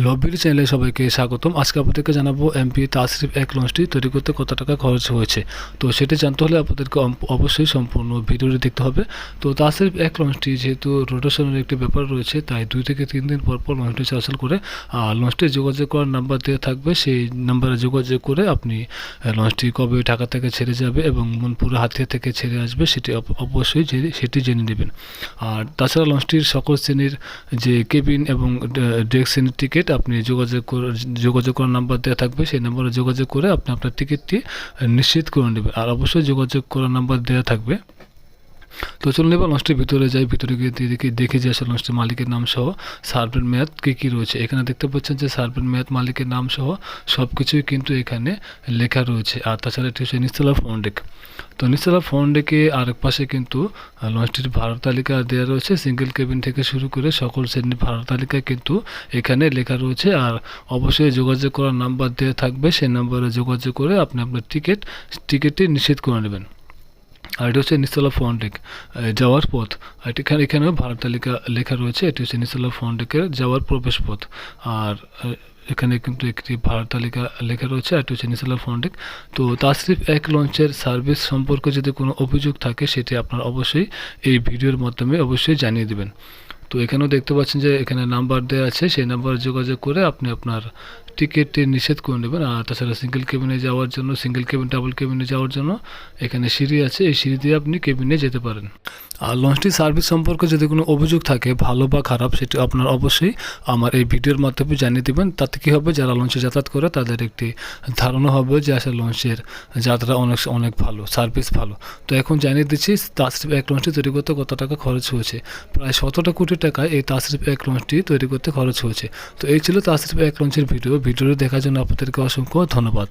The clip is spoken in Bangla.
লবির চ্যানেলে সবাইকে স্বাগতম। আজকে আপনাদেরকে জানাব এমপি তাসরিফ এক লঞ্চটি তৈরি করতে কত টাকা খরচ হয়েছে। তো সেটি জানতে হলে আপনাদেরকে অবশ্যই সম্পূর্ণ ভিডিওটি দেখতে হবে। তো তাসরিফ এক লঞ্চটি যেহেতু রোটেশনের একটি ব্যাপার রয়েছে, তাই দুই থেকে তিন দিন পর পর লঞ্চটি চলাচল করে, আর লঞ্চটি যোগাযোগ করার নাম্বার দেওয়া থাকবে। সেই নাম্বারে যোগাযোগ করে আপনি লঞ্চটি কবে ঢাকা থেকে ছেড়ে যাবে এবং মনপুরা হাতিয়া থেকে ছেড়ে আসবে সেটি অবশ্যই সেটি জেনে নেবেন। আর তাছাড়া লঞ্চটির সকল শ্রেণির যে কেবিন এবং ডেস্ক শ্রেণির টিকিট আপনি যোগাযোগ যোগাযোগ করার নাম্বার দেওয়া থাকবে, সেই নাম্বারে যোগাযোগ করে আপনি আপনার টিকিটটি নিশ্চিত করে নেবেন। আর অবশ্যই যোগাযোগ করার নাম্বার দেওয়া থাকবে। তো চলুন এবার লঞ্চটির ভিতরে যাই, ভিতরে গিয়ে দেখি, দেখে যে আসলে লঞ্চটির মালিকের নাম সহ সার্ভের মেয়াদ কী কী রয়েছে। এখানে দেখতে পাচ্ছেন যে সার্ভের মেয়াদ মালিকের নাম সহ সব কিছুই কিন্তু এখানে লেখা রয়েছে। আর তাছাড়া এটি হচ্ছে নিস্তলা ফন্ডেক তো নিস্তলা ফন্ডেকে আরেক পাশে কিন্তু লঞ্চটির ভাড়া তালিকা দেওয়া রয়েছে। সিঙ্গেল কেবিন থেকে শুরু করে সকল শ্রেণির ভাড়া তালিকা কিন্তু এখানে লেখা রয়েছে। আর অবশ্যই যোগাযোগ করার নাম্বার দেওয়া থাকবে। সেই নাম্বারে যোগাযোগ করে আপনি আপনার টিকিট টিকিটটি নিশ্চিত করে নেবেন। আর এটি হচ্ছে নিস্তলা ফন্ডেক যাওয়ার পথ। আর এখানে এখানে ভাড়া তালিকা লেখা রয়েছে, এটি হচ্ছে নিস্তলা ফন্ডেকের যাওয়ার প্রবেশ পথ। আর এখানে কিন্তু একটি ভাড়া তালিকা লেখা রয়েছে, আর হচ্ছে নিস্তলা ফন্ডেক তো তাসরিফ এক লঞ্চের সার্ভিস সম্পর্কে যদি কোনো অভিযোগ থাকে, সেটি আপনার অবশ্যই এই ভিডিওর মাধ্যমে অবশ্যই জানিয়ে দেবেন। তো এখানেও দেখতে পাচ্ছেন যে এখানে নাম্বার দেওয়া আছে, সেই নাম্বার যোগাযোগ করে আপনি আপনার টিকিটটি নিষেধ করে নেবেন। আর তাছাড়া সিঙ্গেল কেবিনে যাওয়ার জন্য সিঙ্গেল কেবিন ডাবল কেবিনে যাওয়ার জন্য এখানে সিঁড়ি আছে। এই সিঁড়ি দিয়ে আপনি কেবিনে যেতে পারেন। আর লঞ্চটি সার্ভিস সম্পর্কে যদি কোনো অভিযোগ থাকে, ভালো বা খারাপ, সেটি আপনার অবশ্যই আমার এই ভিডিওর মাধ্যমে জানিয়ে দেবেন। তাতে কী হবে? যারা লঞ্চে যাতায়াত করে, তাদের একটি ধারণা হবে যে আসলে লঞ্চের যাত্রা অনেক অনেক ভালো সার্ভিস ভালো। তো এখন জানিয়ে দিচ্ছি, তাসরিফ এক লঞ্চটি তৈরি করতে কত টাকা খরচ হয়েছে? প্রায় সতেরো কোটি টাকায় এই তাসরিফ এক লঞ্চটি তৈরি করতে খরচ হয়েছে। তো এই ছিল তাসরিফ এক লঞ্চের ভিডিও। ভিডিওটি দেখার জন্য আপনাদেরকে অসংখ্য ধন্যবাদ।